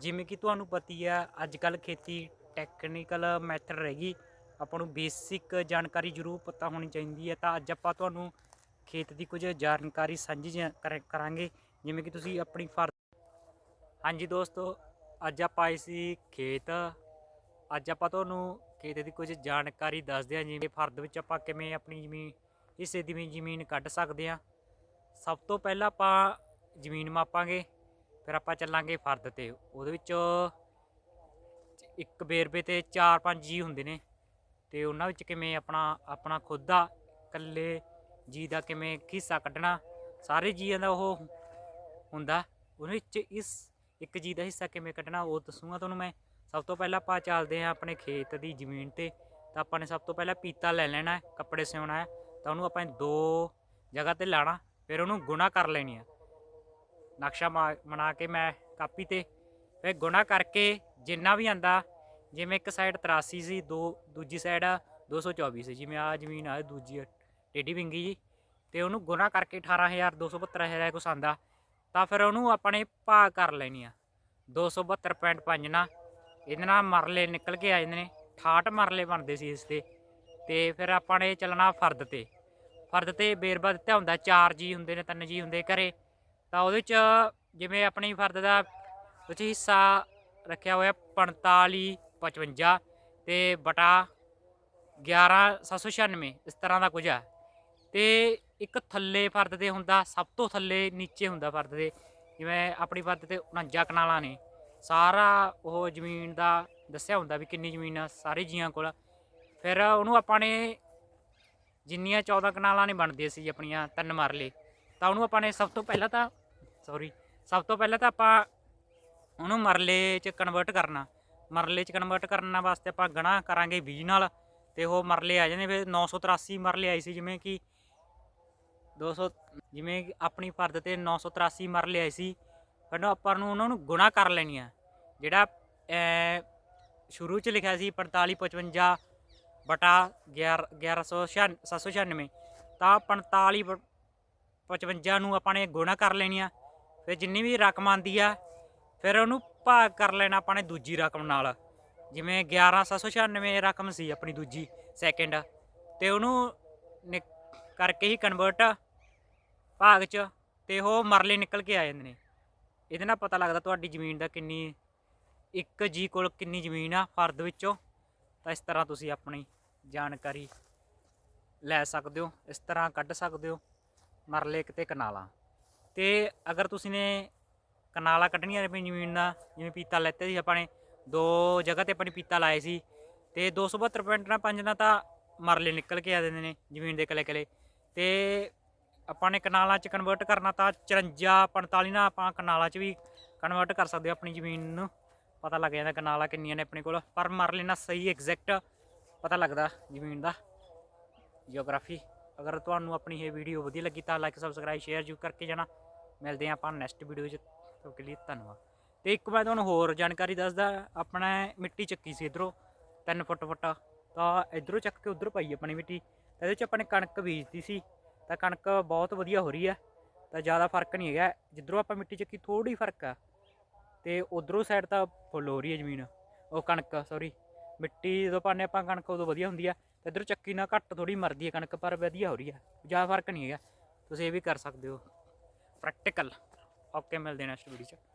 ਜਿਵੇਂ ਕਿ ਤੁਹਾਨੂੰ ਪਤੀ ਆ ਅੱਜ ਕੱਲ ਖੇਤੀ ਟੈਕਨੀਕਲ ਮੈਥਡ ਰਹੇਗੀ। ਆਪਾਂ ਨੂੰ ਬੇਸਿਕ ਜਾਣਕਾਰੀ ਜ਼ਰੂਰ ਪਤਾ ਹੋਣੀ ਚਾਹੀਦੀ ਹੈ। ਤਾਂ ਅੱਜ ਆਪਾਂ ਤੁਹਾਨੂੰ ਖੇਤ ਦੀ ਕੁਝ ਜਾਣਕਾਰੀ ਸਾਂਝੀ ਜਾ- ਕਰ- ਕਰਾਂਗੇ। ਜਿਵੇਂ ਕਿ ਤੁਸੀਂ ਆਪਣੀ ਫਰ, ਹਾਂਜੀ ਦੋਸਤੋ, ਅੱਜ ਆਪਾਂ ਆਏ ਸੀ ਖੇਤ। ਅੱਜ ਆਪਾਂ ਤੁਹਾਨੂੰ ਖੇਤ ਦੀ ਕੁਝ ਜਾਣਕਾਰੀ ਦੱਸਦੇ ਹਾਂ। ਜਿਵੇਂ ਫਰਦ ਵਿੱਚ ਆਪਾਂ ਕਿਵੇਂ ਆਪਣੀ ਜ਼ਮੀਨ, ਹਿੱਸੇ ਦੀ ਵੀ ਜ਼ਮੀਨ ਕੱਢ ਸਕਦੇ ਹਾਂ। ਸਭ ਤੋਂ ਪਹਿਲਾਂ ਆਪਾਂ ਜ਼ਮੀਨ ਮਾਪਾਂਗੇ। ਫਿਰ ਆਪਾਂ ਚੱਲਾਂਗੇ ਫਰਦ ਤੇ। ਉਹਦੇ ਵਿੱਚ ਇੱਕ ਬੇਰਬੇ ਤੇ 4-5 ਜੀ ਹੁੰਦੇ ਨੇ। ਤੇ ਉਹਨਾਂ ਵਿੱਚ ਕਿਵੇਂ ਆਪਣਾ ਆਪਣਾ ਖੁਦ ਦਾ ਇਕੱਲੇ ਜੀ ਦਾ ਕਿਵੇਂ ਹਿੱਸਾ ਕੱਢਣਾ, ਸਾਰੇ ਜੀਆਂ ਦਾ ਉਹ ਹੁੰਦਾ। ਉਹਦੇ ਵਿੱਚ ਇਸ ਇੱਕ ਜੀ ਦਾ ਹਿੱਸਾ ਕਿਵੇਂ ਕੱਢਣਾ, ਉਹ ਦੱਸੂਗਾ ਤੁਹਾਨੂੰ ਮੈਂ। ਸਭ ਤੋਂ ਪਹਿਲਾਂ ਆਪਾਂ ਚੱਲਦੇ ਹਾਂ ਆਪਣੇ ਖੇਤ ਦੀ ਜ਼ਮੀਨ ਤੇ। ਤਾਂ ਆਪਾਂ ਨੇ ਸਭ ਤੋਂ ਪਹਿਲਾਂ ਪੀਤਾ ਲੈ ਲੈਣਾ ਹੈ ਕੱਪੜੇ ਸਿਉਣਾ ਹੈ। ਤਾਂ ਉਹਨੂੰ ਆਪਾਂ ਦੋ ਜਗ੍ਹਾ ਤੇ ਲਾਣਾ, ਫਿਰ ਉਹਨੂੰ ਗੁਣਾ ਕਰ ਲੈਣੀ ਆ ਨਕਸ਼ਾ ਮਾ- ਬਣਾ ਕੇ ਮੈਂ ਕਾਪੀ ਤੇ। ਫਿਰ ਗੁਣਾ ਕਰਕੇ ਜਿੰਨਾ ਵੀ ਆਂਦਾ, ਜਿਵੇਂ ਇੱਕ ਸਾਈਡ 83 ਸੀ, ਦੋ, ਦੂਜੀ ਸਾਈਡ 224 ਸੀ ਜਿਵੇਂ ਆ ਜ਼ਮੀਨ ਆ, ਦੂਜੀ ਟੇਢੀ ਵਿੰਗੀ ਜੀ। ਤੇ ਉਹਨੂੰ ਗੁਣਾ ਕਰਕੇ 18272 ਕੁਛ ਆਂਦਾ, ਤਾਂ ਫਿਰ ਉਹਨੂੰ ਆਪਣੇ ਭਾਗ ਕਰ ਲੈਣੀ ਆ। 272.5 ਨਾਲ ਇਹਦੇ ਨਾਲ ਮਰਲੇ ਨਿਕਲ ਕੇ ਆ ਜਾਂਦੇ ਨੇ 68 ਮਰਲੇ ਬਣਦੇ ਸੀ ਇਸ ਤੇ ਤੇ ਫਿਰ ਆਪਾਂ ਨੇ ਚੱਲਣਾ ਫਰਦ ਤੇ। ਫਰਦ ਤੇ ਬੇਰਬਾ ਦਿੱਤਾ ਹੁੰਦਾ 4 ਜੀ ਹੁੰਦੇ ਨੇ 3 ਜੀ ਹੁੰਦੇ ਘਰੇ। ਤਾਂ ਉਹਦੇ ਚ ਜਿਵੇਂ ਆਪਣੀ ਫਰਦ ਦਾ ਉਹ 'ਚ ਹਿੱਸਾ ਰੱਖਿਆ ਹੋਇਆ 45 55 ਤੇ ਬਟਾ 11 796 ਇਸ ਤਰ੍ਹਾਂ ਦਾ ਕੁਝ ਆ ਤੇ ਇੱਕ ਥੱਲੇ ਫਰਦ ਤੇ ਹੁੰਦਾ, ਸਭ ਤੋਂ ਥੱਲੇ ਨੀਚੇ ਹੁੰਦਾ ਫਰਦ ਦੇ ਜਿਵੇਂ ਆਪਣੀ ਫਰਦ ਤੇ 49 ਕਨਾਲਾਂ ਨੇ। ਸਾਰਾ ਉਹ ਜ਼ਮੀਨ ਦਾ ਦੱਸਿਆ ਹੁੰਦਾ ਵੀ ਕਿੰਨੀ ਜ਼ਮੀਨ ਆ, ਸਾਰੇ ਜੀਆਂ ਕੋਲ। ਫਿਰ ਉਹਨੂੰ ਆਪਾਂ ਨੇ ਜਿੰਨੀਆਂ 14 ਕਨਾਲਾਂ ਨੇ ਬਣਦੀਆਂ ਸੀ ਆਪਣੀਆਂ ਤਿੰਨ ਮਰਲੇ, ਤਾਂ ਉਹਨੂੰ ਆਪਾਂ ਨੇ ਸਭ ਤੋਂ ਪਹਿਲਾਂ ਤਾਂ ਸੌਰੀ ਸਭ ਤੋਂ ਪਹਿਲਾਂ ਤਾਂ ਆਪਾਂ ਉਹਨੂੰ ਮਰਲੇ 'ਚ ਕਨਵਰਟ ਕਰਨਾ। ਮਰਲੇ 'ਚ ਕਨਵਰਟ ਕਰਨ ਵਾਸਤੇ ਆਪਾਂ ਗਣਾ ਕਰਾਂਗੇ 20 ਨਾਲ, ਤੇ ਉਹ ਮਰਲੇ ਆ ਜਾਂਦੇ ਫਿਰ 983 ਮਰਲੇ ਆਈ ਸੀ, ਜਿਵੇਂ ਕਿ 200 ਜਿਵੇਂ ਆਪਣੀ ਫਰਦ ਤੇ 983 ਮਰਲੇ ਆਏ ਸੀ। ਫਿਰ ਆਪਾਂ ਨੂੰ ਉਹਨਾਂ ਨੂੰ ਗੁਣਾ ਕਰ ਲੈਣੀ ਆ। ਜਿਹੜਾ ਸ਼ੁਰੂ 'ਚ ਲਿਖਿਆ ਸੀ 45 55 ਬਟਾ 11796 ਤਾਂ 45 ਬ- 55 ਨੂੰ ਆਪਾਂ ਨੇ ਗੁਣਾ ਕਰ ਲੈਣੀ ਆ। ਫਿਰ ਜਿੰਨੀ ਵੀ ਰਕਮ ਆਂਦੀ ਆ, ਫਿਰ ਉਹਨੂੰ ਭਾਗ ਕਰ ਲੈਣਾ ਆਪਾਂ ਨੇ ਦੂਜੀ ਰਕਮ ਨਾਲ। ਜਿਵੇਂ 11796 ਰਕਮ ਸੀ ਆਪਣੀ ਦੂਜੀ ਸੈਕਿੰਡ ਤੇ ਉਹਨੂੰ ਨਿਕ- ਕਰਕੇ ਹੀ ਕਨਵਰਟ ਭਾਗ ਚ ਤੇ ਉਹ ਮਰਲੇ ਨਿਕਲ ਕੇ ਆ ਜਾਂਦੇ ਨੇ। ਇਹਦੇ ਨਾਲ ਪਤਾ ਲੱਗਦਾ ਤੁਹਾਡੀ ਜ਼ਮੀਨ ਦਾ ਕਿੰਨੀ, ਇੱਕ ਜੀ ਕੋਲ ਕਿੰਨੀ ਜ਼ਮੀਨ ਆ ਫਰਦ ਵਿੱਚੋਂ। ਤਾਂ ਇਸ ਤਰ੍ਹਾਂ ਤੁਸੀਂ ਆਪਣੀ ਜਾਣਕਾਰੀ ਲੈ ਸਕਦੇ ਹੋ, ਇਸ ਤਰ੍ਹਾਂ ਕੱਢ ਸਕਦੇ ਹੋ ਮਰਲੇ ਕਿਤੇ ਕਨਾਲਾਂ ਤੇ ਅਗਰ ਤੁਸੀਂ ਨੇ ਕਨਾਲਾਂ ਕੱਢਣੀਆਂ ਨੇ ਆਪਣੀ ਜ਼ਮੀਨ ਦਾ ਜਿਵੇਂ ਪੀਤਾ ਲੈਤੇ ਸੀ ਆਪਾਂ ਨੇ, ਦੋ ਜਗ੍ਹਾ ਤੇ ਆਪਣੀ ਪੀਤਾ ਲਾਏ ਸੀ ਤੇ 272 ਪੁਆਇੰਟ ਨਾਲ ਪੰਜ ਨਾਲ ਤਾਂ ਮਰਲੇ ਨਿਕਲ ਕੇ ਆ ਜਾਂਦੇ ਨੇ ਜ਼ਮੀਨ ਦੇ ਕਲੇ ਕਲੇ ਤੇ ਆਪਾਂ ਨੇ ਕਨਾਲਾਂ 'ਚ ਕਨਵਰਟ ਕਰਨਾ ਤਾਂ 54 45 ਨਾਲ ਆਪਾਂ ਕਨਾਲਾਂ 'ਚ ਵੀ ਕਨਵਰਟ ਕਰ ਸਕਦੇ ਹੋ ਆਪਣੀ ਜ਼ਮੀਨ ਨੂੰ। ਪਤਾ ਲੱਗ ਜਾਂਦਾ ਕਨਾਲਾਂ ਕਿੰਨੀਆਂ ਨੇ ਆਪਣੇ ਕੋਲ। ਪਰ ਮਰਲੇ ਨਾਲ ਸਹੀ ਐਗਜ਼ੈਕਟ ਪਤਾ ਲੱਗਦਾ ਜ਼ਮੀਨ ਦਾ। ਜੀਓਗ੍ਰਾਫੀ ਅਗਰ ਤੁਹਾਨੂੰ ਆਪਣੀ ਇਹ ਵੀਡੀਓ ਵਧੀਆ ਲੱਗੀ ਤਾਂ ਲਾਈਕ ਸਬਸਕ੍ਰਾਈਬ ਸ਼ੇਅਰ ਜ਼ਰੂਰ ਕਰਕੇ ਜਾਣਾ। ਮਿਲਦੇ ਹਾਂ ਆਪਾਂ ਨੈਕਸਟ ਵੀਡੀਓ 'ਚ ਤਦ ਕੇ ਲਈ ਧੰਨਵਾਦ। ਤੇ ਇੱਕ ਮੈਂ ਤੁਹਾਨੂੰ ਹੋਰ ਜਾਣਕਾਰੀ ਦੱਸਦਾ, ਆਪਣਾ ਮਿੱਟੀ ਚੱਕੀ ਸੀ ਇਧਰੋਂ 3 ਫੁੱਟ ਫੁੱਟ। ਤਾਂ ਇਧਰੋਂ ਚੱਕ ਕੇ ਉਧਰ ਪਾਈ ਆਪਣੀ ਮਿੱਟੀ। ਤਾਂ ਇਹਦੇ 'ਚ ਆਪਾਂ ਨੇ ਕਣਕ ਬੀਜਦੀ ਸੀ। ਤਾਂ ਕਣਕ ਬਹੁਤ ਵਧੀਆ ਹੋ ਰਹੀ ਹੈ। ਤਾਂ ਜ਼ਿਆਦਾ ਫ਼ਰਕ ਨਹੀਂ ਹੈਗਾ। ਜਿੱਧਰੋਂ ਆਪਾਂ ਮਿੱਟੀ ਚੱਕੀ ਥੋੜੀ ਫ਼ਰਕ ਆ। ਤੇ ਉਧਰੋਂ ਸਾਈਡ ਤਾਂ ਫੁੱਲ ਹੋ ਰਹੀ ਹੈ ਜ਼ਮੀਨ। ਉਹ ਕਣਕ ਸੌਰੀ ਮਿੱਟੀ ਜਦੋਂ ਪਾਉਂਦੇ ਆਪਾਂ, ਕਣਕ ਉਦੋਂ ਵਧੀਆ ਹੁੰਦੀ ਆ। ਤੇ ਇਧਰੋਂ ਚੱਕੀ ਨਾਲ ਘੱਟ ਥੋੜੀ ਮਰਦੀ ਹੈ ਕਣਕ, ਪਰ ਵਧੀਆ ਹੋ ਰਹੀ ਹੈ। ਜ਼ਿਆਦਾ ਫ਼ਰਕ ਨਹੀਂ ਹੈਗਾ। ਤੁਸੀਂ ਇਹ ਵੀ ਕਰ ਸਕਦੇ ਹੋ। ਪ੍ਰੈਕਟੀਕਲ ਓਕੇ ਮਿਲਦੇ ਨੈਕਸਟ ਵੀਡੀਓ 'ਚ।